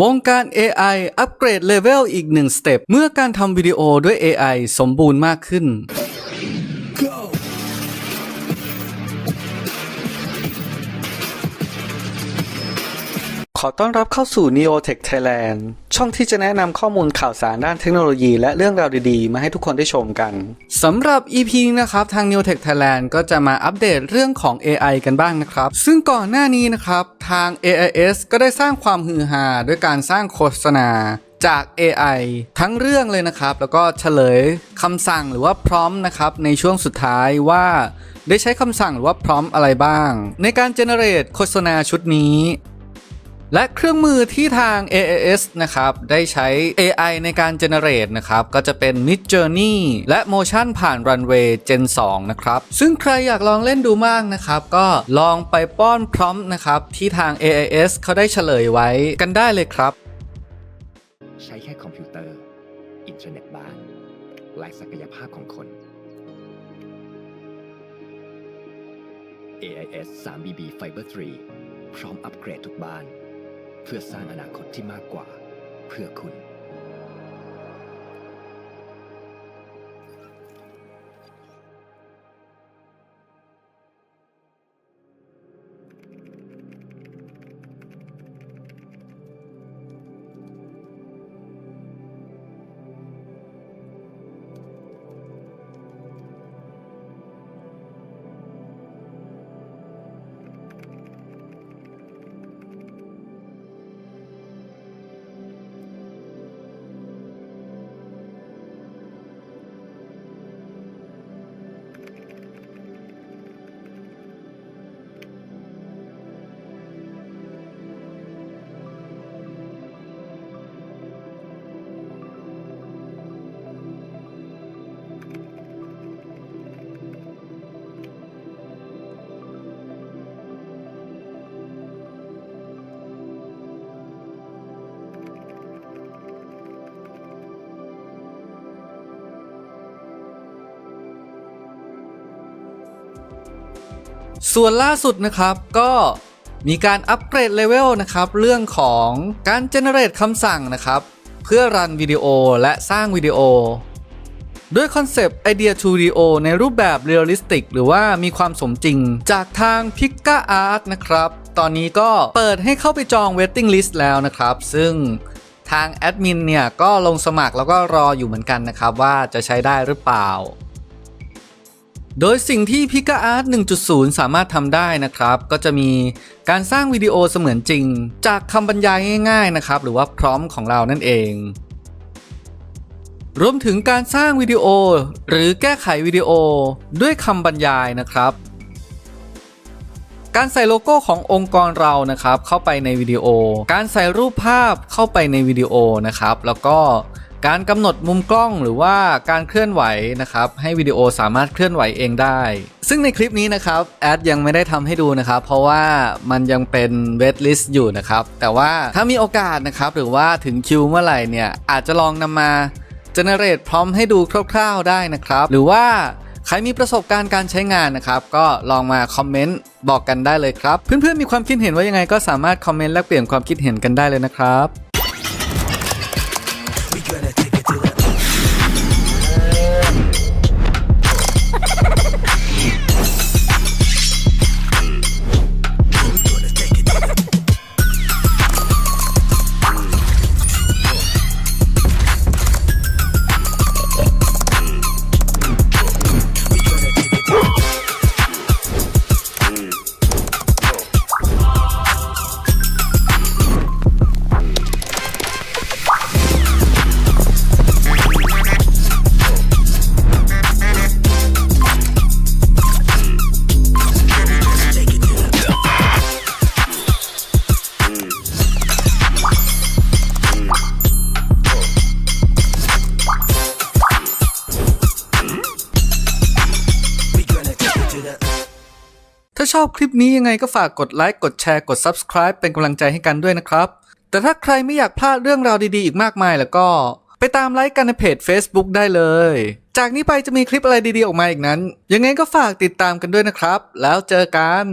วงการ AI อัปเกรดเลเวลอีกหนึ่งสเต็ปเมื่อการทำวิดีโอด้วย AI สมบูรณ์มากขึ้น ขอต้อนรับเข้าสู่ Neotech Thailand ช่องที่จะแนะนำข้อมูลข่าวสารด้านเทคโนโลยี และเรื่องราวดีๆ มาให้ทุกคนได้ชมกันสำหรับ EP นี้นะครับ ทาง Neotech Thailand ก็จะมาอัปเดตเรื่องของ AI กันบ้างนะครับ ซึ่งก่อนหน้านี้นะครับ ทาง AIS ก็ได้สร้างความฮือฮาด้วยการสร้างโฆษณาจาก AI ทั้งเรื่องเลยนะครับ แล้วก็เฉลยคำสั่งหรือว่าพร้อมนะครับในช่วงสุดท้ายว่าได้ใช้คำสั่งหรือว่าพร้อมอะไรบ้าง ในการเจเนเรตโฆษณาชุดนี้ และเครื่องมือที่ทาง AAS นะครับ ได้ใช้ AI ในการ generate นะครับ ก็จะเป็น Mid Journey และ Motion ผ่าน Runway Gen 2 นะครับ ซึ่งใครอยากลองเล่นดูมากนะครับ ก็ลองไปป้อนพร้อมนะครับ ที่ทาง AAS เขาได้เฉลยไว้กันได้เลยครับ ใช้แค่คอมพิวเตอร์ อินเทอร์เน็ตบ้าน และศักยภาพของคน AIS 3BB Fiber 3 พร้อมอัปเกรดทุกบ้าน เพื่อสร้างอนาคตที่มากกว่า เพื่อคุณ ส่วนล่าสุดนะครับก็มีการอัปเกรดเลเวลนะครับเรื่องของการ generate คำสั่งนะครับเพื่อรันวิดีโอและสร้างวิดีโอ ด้วยคอนเซปต์ Idea to Video ในรูปแบบเรียลลิสติกหรือว่ามีความสมจริงจากทาง p i c a Art นะครับ ตอนนี้ก็เปิดให้เข้าไปจอง Waiting List แล้วนะครับ ซึ่งทางแอดมินเนี่ยก็ลงสมัครแล้วก็รออยู่เหมือนกันนะครับว่าจะใช้ได้หรือเปล่า โดยสิ่งที่ p i c a Art 1.0 สามารถทำได้นะครับ ก็จะมีการสร้างวิดีโอเสมือนจริง จากคำบรรยายง่ายๆนะครับ หรือว่าพร้อมของเรานั่นเอง รวมถึงการสร้างวิดีโอ หรือแก้ไขวิดีโอด้วยคำบรรยายนะครับ การใส่โลโก้ขององค์กรเรานะครับ เข้าไปในวิดีโอ การใส่รูปภาพเข้าไปในวิดีโอนะครับ แล้วก็ การกำหนดมุมกล้องหรือว่าการเคลื่อนไหวนะครับให้วิดีโอสามารถเคลื่อนไหวเองได้ ซึ่งในคลิปนี้นะครับแอดยังไม่ได้ทำให้ดูนะครับ เพราะว่ามันยังเป็นเวทลิสต์อยู่นะครับ แต่ว่าถ้ามีโอกาสนะครับหรือว่าถึงคิวเมื่อไหร่เนี่ยอาจจะลองนำมา generate พร้อมให้ดูคร่าวๆได้นะครับ หรือว่าใครมีประสบการณ์การใช้งานนะครับ ก็ลองมาคอมเมนต์บอกกันได้เลยครับ เพื่อนๆมีความคิดเห็นว่ายังไงก็สามารถคอมเมนต์แลกเปลี่ยนความคิดเห็นกันได้เลยนะครับ ชอบคลิปนี้ยังไงก็ฝากกดไลค์กดแชร์กด Subscribe เป็นกำลังใจให้กันด้วยนะครับ แต่ถ้าใครไม่อยากพลาดเรื่องราวดีๆ อีกมากมายแล้วก็ ไปตามไลค์กันในเพจ Facebook ได้เลย จากนี้ไปจะมีคลิปอะไรดีๆออกมาอีกนั้น ยังไงก็ฝากติดตามกันด้วยนะครับ แล้วเจอกัน